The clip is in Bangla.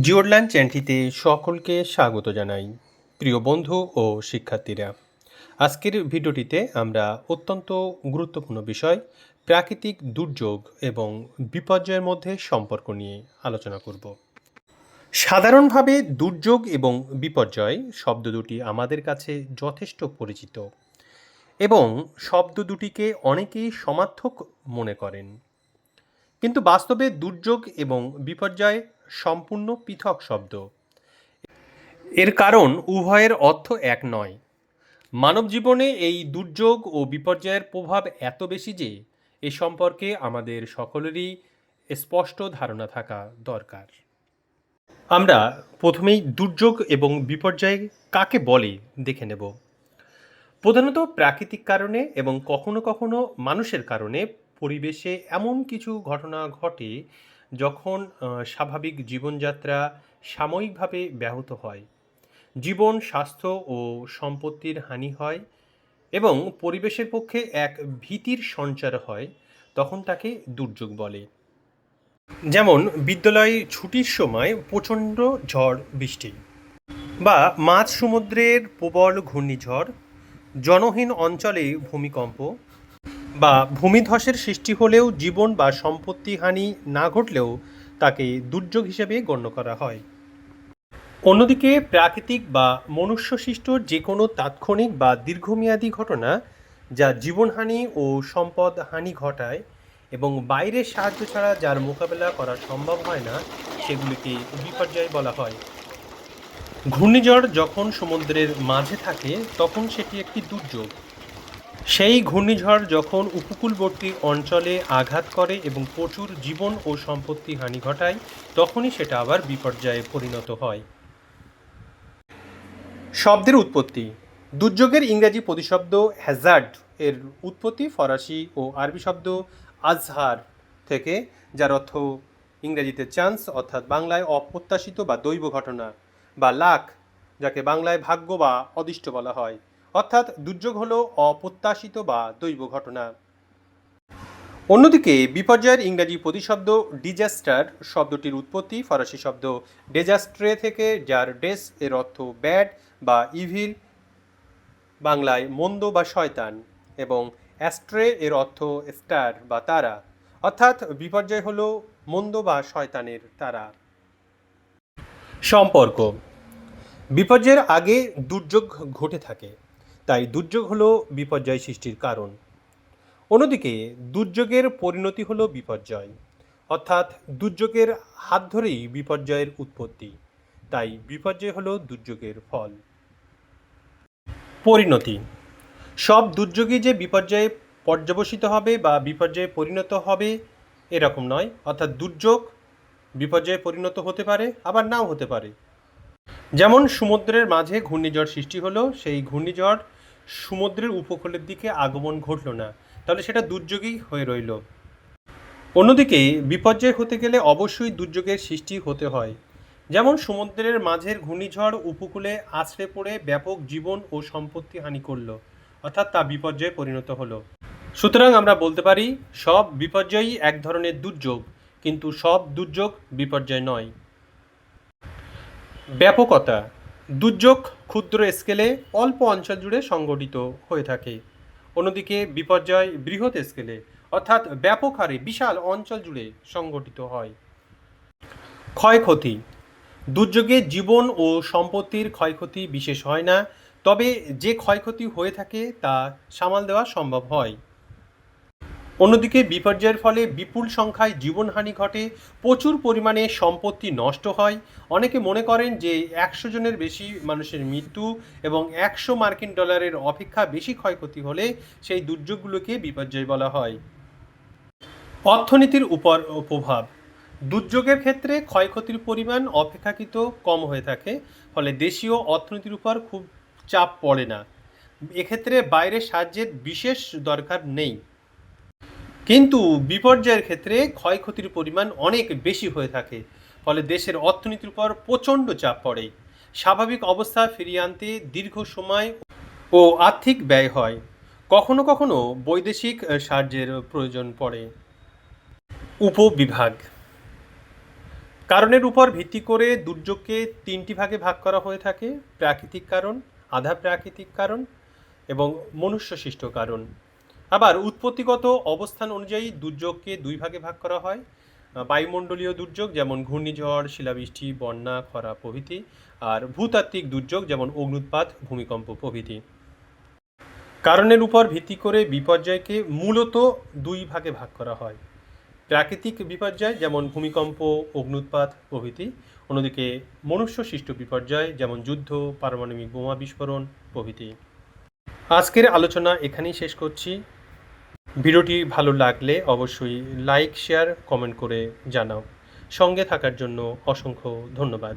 জিওরল্যান্ড চ্যানেলটিতে সকলকে স্বাগত জানাই, প্রিয় বন্ধু ও শিক্ষার্থীরা। আজকের ভিডিওটিতে আমরা অত্যন্ত গুরুত্বপূর্ণ বিষয়, প্রাকৃতিক দুর্যোগ এবং বিপর্যয়ের মধ্যে সম্পর্ক নিয়ে আলোচনা করব। সাধারণভাবে দুর্যোগ এবং বিপর্যয় শব্দ দুটি আমাদের কাছে যথেষ্ট পরিচিত এবং শব্দ দুটিকে অনেকেই সমার্থক মনে করেন। কিন্তু বাস্তবে দুর্যোগ এবং বিপর্যয় সম্পূর্ণ পৃথক শব্দ। এর কারণ উভয়ের অর্থ এক নয়। মানব জীবনে এই দুর্যোগ ও বিপর্যয়ের প্রভাব এত বেশি যে এ সম্পর্কে আমাদের সকলেরই স্পষ্ট ধারণা থাকা দরকার। আমরা প্রথমেই দুর্যোগ এবং বিপর্যয় কাকে বলে দেখে নেব। প্রধানত প্রাকৃতিক কারণে এবং কখনো কখনো মানুষের কারণে পরিবেশে এমন কিছু ঘটনা ঘটে যখন স্বাভাবিক জীবনযাত্রা সাময়িকভাবে ব্যাহত হয়, জীবন, স্বাস্থ্য ও সম্পত্তির হানি হয় এবং পরিবেশের পক্ষে এক ভীতির সঞ্চার হয়, তখন তাকে দুর্যোগ বলে। যেমন, বিদ্যালয়ে ছুটির সময় প্রচণ্ড ঝড়, বৃষ্টি বা মাঝ সমুদ্রের প্রবল ঘূর্ণিঝড়, জনহীন অঞ্চলে ভূমিকম্প বা ভূমিধসের সৃষ্টি হলেও জীবন বা সম্পত্তি হানি না ঘটলেও তাকে দুর্যোগ হিসেবে গণ্য করা হয়। অন্যদিকে প্রাকৃতিক বা মনুষ্যসৃষ্ট যে কোনো তাৎক্ষণিক বা দীর্ঘমেয়াদী ঘটনা যা জীবনহানি ও সম্পদ হানি ঘটায় এবং বাইরের সাহায্য ছাড়া যার মোকাবেলা করা সম্ভব হয় না, সেগুলিকে বিপর্যয় বলা হয়। ঘূর্ণিঝড় যখন সমুদ্রের মাঝে থাকে, তখন সেটি একটি দুর্যোগ। সেই ঘূর্ণিঝড় যখন উপকূলবর্তী অঞ্চলে আঘাত করে এবং প্রচুর জীবন ও সম্পত্তি হানি ঘটায়, তখনই সেটা আবার বিপর্যয়ে পরিণত হয়। শব্দের উৎপত্তি। দুর্যোগের ইংরেজি প্রতিশব্দ হ্যাজার্ড এর উৎপত্তি ফরাসি ও আরবি শব্দ আজহার থেকে, যার অর্থ ইংরেজিতে চান্স অর্থাৎ বাংলায় অপ্রত্যাশিত বা দৈব ঘটনা বা লাখ, যাকে বাংলায় ভাগ্য বা অদিষ্ট বলা হয়। অর্থাৎ দুর্যোগ হলো অপ্রত্যাশিত বা দৈব ঘটনা। অন্যদিকে বিপর্যয়ের ইংরাজি প্রতিশব্দ ডিজাস্টার শব্দটির উৎপত্তি ফরাসি শব্দ ডেজাস্ট্রে থেকে যার ডেস এর অর্থ ব্যাড বা ইভিল বাংলায় মন্দ বা শয়তান এবং অ্যাস্ট্রে এর অর্থ স্টার বা তারা। অর্থাৎ বিপর্যয় হলো মন্দ বা শয়তানের তারা। সম্পর্ক। বিপর্যয়ের আগে দুর্যোগ ঘটে থাকে। তাই দুর্যোগ হলো বিপর্যয় সৃষ্টির কারণ। অন্যদিকে, দুর্যোগের পরিণতি হলো বিপর্যয়। অর্থাৎ দুর্যোগের হাত ধরেই বিপর্যয়ের উৎপত্তি। তাই বিপর্যয় হলো দুর্যোগের ফল। পরিণতি। সব দুর্যোগই যে বিপর্যয়ে পর্যবসিত হবে বা বিপর্যয়ে পরিণত হবে এরকম নয়। অর্থাৎ দুর্যোগ বিপর্যয়ে পরিণত হতে পারে, আবার নাও হতে পারে। যেমন সমুদ্রের মাঝে ঘূর্ণিঝড় সৃষ্টি হলো, সেই ঘূর্ণিঝড় সমুদ্রের উপকূলের দিকে আগমন ঘটলো না। তাহলে সেটা দুর্যোগই হয়ে রইল। অন্যদিকে বিপর্যয় হতে গেলে অবশ্যই দুর্যোগের সৃষ্টি হতে হয়। যেমন সমুদ্রের মাঝের ঘূর্ণিঝড় উপকূলে আছড়ে পড়ে ব্যাপক জীবন ও সম্পত্তি হানি করল, অর্থাৎ তা বিপর্যয়ে পরিণত হলো। সুতরাং আমরা বলতে পারি, সব বিপর্যয়ই এক ধরনের দুর্যোগ, কিন্তু সব দুর্যোগ বিপর্যয় নয়। ব্যাপকতা, দুর্যোগ ক্ষুদ্র স্কেলে অল্প অঞ্চল জুড়ে সংগঠিত হয়ে থাকে। অন্যদিকে বিপর্যয় বৃহৎ স্কেলে, অর্থাৎ ব্যাপক হারে বিশাল অঞ্চল জুড়ে সংগঠিত হয়। ক্ষয়ক্ষতি, দুর্যোগে জীবন ও সম্পত্তির ক্ষয়ক্ষতি বিশেষ হয় না, তবে যে ক্ষয়ক্ষতি হয়ে থাকে তা সামাল দেওয়া সম্ভব হয়। অন্যদিকে বিপর্যয়ের ফলে বিপুল সংখ্যায় জীবনহানি ঘটে, প্রচুর পরিমাণে সম্পত্তি নষ্ট হয়। অনেকে মনে করেন যে একশো জনের বেশি মানুষের মৃত্যু এবং একশো মার্কিন ডলারের অপেক্ষা বেশি ক্ষয়ক্ষতি হলে সেই দুর্যোগগুলোকে বিপর্যয় বলা হয়। অর্থনীতির উপর প্রভাব। দুর্যোগের ক্ষেত্রে ক্ষয়ক্ষতির পরিমাণ অপেক্ষাকৃত কম হয়ে থাকে, ফলে দেশীয় অর্থনীতির উপর খুব চাপ পড়ে না। এক্ষেত্রে বাইরের সাহায্যের বিশেষ দরকার নেই। কিন্তু বিপর্যয়ের ক্ষেত্রে ক্ষয়ক্ষতির পরিমাণ অনেক বেশি হয়ে থাকে, ফলে দেশের অর্থনীতির উপর প্রচণ্ড চাপ পড়ে। স্বাভাবিক অবস্থা ফিরিয়ে আনতে দীর্ঘ সময় ও আর্থিক ব্যয় হয়। কখনো কখনো বৈদেশিক সাহায্যের প্রয়োজন পড়ে। উপবিভাগ কারণের উপর ভিত্তি করে দুর্যোগকে তিনটি ভাগে ভাগ করা হয়ে থাকে, প্রাকৃতিক কারণ, আধা প্রাকৃতিক কারণ এবং মনুষ্যসৃষ্ট কারণ। আবার উৎপত্তিগত অবস্থান অনুযায়ী দুর্যোগকে দুই ভাগে ভাগ করা হয়। বায়ুমণ্ডলীয় দুর্যোগ যেমন ঘূর্ণিঝড়, শিলাবৃষ্টি, বন্যা, খরা প্রভৃতি আর ভূতাত্ত্বিক দুর্যোগ যেমন অগ্নুৎপাত, ভূমিকম্প প্রভৃতি। কারণের উপর ভিত্তি করে বিপর্যয়কে মূলত দুই ভাগে ভাগ করা হয়। প্রাকৃতিক বিপর্যয় যেমন ভূমিকম্প, অগ্নুৎপাত প্রভৃতি, অন্যদিকে মনুষ্য সৃষ্ট বিপর্যয় যেমন যুদ্ধ, পারমাণবিক বোমা বিস্ফোরণ প্রভৃতি। আজকের আলোচনা এখানেই শেষ করছি। ভিডিওটি ভালো লাগলে অবশ্যই লাইক শেয়ার কমেন্ট করে জানাও। সঙ্গে থাকার জন্য অসংখ্য ধন্যবাদ।